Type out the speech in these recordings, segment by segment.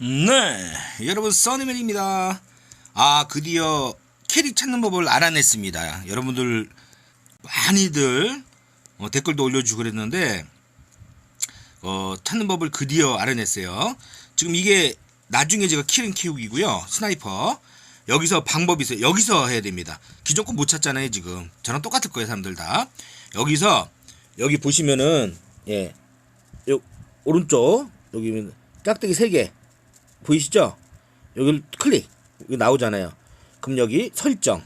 네, 여러분 써니맨입니다. 아 드디어 캐릭 찾는 법을 알아냈습니다. 여러분들 많이들 어, 댓글도 올려주고 그랬는데 어, 찾는 법을 드디어 알아냈어요. 지금 이게 나중에 제가 키링 키우기고요. 스나이퍼 여기서 방법이 있어요. 여기서 해야 됩니다. 기존 거 못 찾잖아요 지금. 저랑 똑같을 거예요 사람들 다. 여기서 여기 보시면은 예, 요 오른쪽 여기 짝대기 3개 보이시죠? 여기 클릭 여기 나오잖아요. 그럼 여기 설정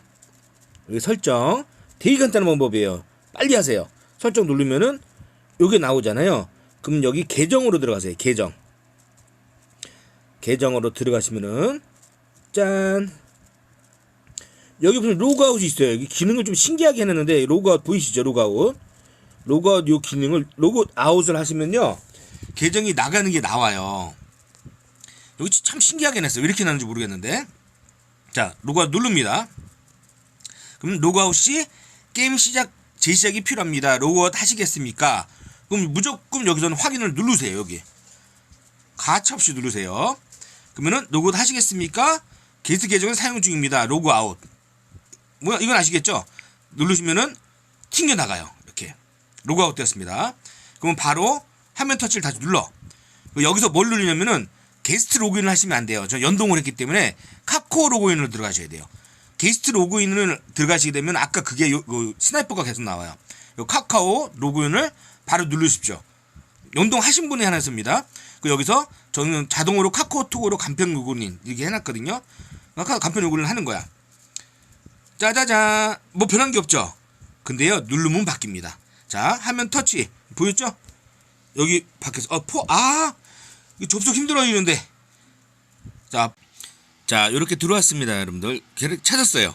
여기 설정 되게 간단한 방법이에요. 빨리 하세요. 설정 누르면은 여기 나오잖아요. 그럼 여기 계정으로 들어가세요. 계정 계정으로 들어가시면은 짠 여기 무슨 로그아웃이 있어요. 여기 기능을 좀 신기하게 해놨는데 로그아웃 보이시죠? 로그아웃 로그아웃 요 기능을 로그아웃을 하시면요 계정이 나가는 게 나와요. 여기 참 신기하게 냈어요. 왜 이렇게 나는지 모르겠는데. 자, 로그아웃 누릅니다. 그럼 로그아웃 시 게임 시작 재시작이 필요합니다. 로그아웃 하시겠습니까? 그럼 무조건 여기서는 확인을 누르세요. 여기 가차없이 누르세요. 그러면은 로그아웃 하시겠습니까? 게스트 계정은 사용 중입니다. 로그아웃. 뭐야 이건 아시겠죠? 누르시면은 튕겨 나가요. 이렇게 로그아웃 되었습니다. 그러면 바로 화면 터치를 다시 눌러. 여기서 뭘 누르냐면은 게스트 로그인을 하시면 안 돼요. 저 연동을 했기 때문에 카카오 로그인으로 들어가셔야 돼요. 게스트 로그인을 들어가시게 되면 아까 그게 요, 요 스나이퍼가 계속 나와요. 요 카카오 로그인을 바로 누르십시오. 연동하신 분이 하나 있습니다. 그 여기서 저는 자동으로 카카오톡으로 간편 로그인 이렇게 해놨거든요. 아까 간편 로그인을 하는 거야. 짜자잔 뭐 변한 게 없죠. 근데요 누르면 바뀝니다. 자 화면 터치 보였죠? 여기 밖에서 어 포 아 접속 힘들어지는데. 자, 자 이렇게 들어왔습니다 여러분들. 찾았어요.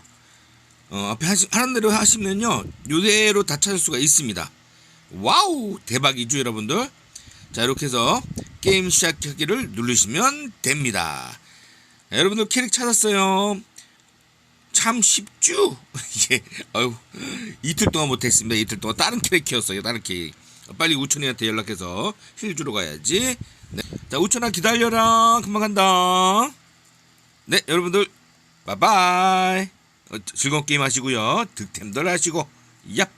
어, 앞에 하시, 하는 대로 하시면요 요대로 다 찾을 수가 있습니다. 와우 대박이죠 여러분들? 자 이렇게 해서 게임 시작하기를 누르시면 됩니다. 여러분들 캐릭 찾았어요 참 쉽죠? 예 아유 이틀 동안 못했습니다. 이틀 동안. 다른 캐릭 키웠어요 다른 캐릭 빨리 우천이한테 연락해서 힐 주러 가야지. 네. 자 우천아 기다려라. 금방 간다. 네 여러분들. 바이바이. 어, 즐거운 게임 하시고요. 득템들 하시고. 얍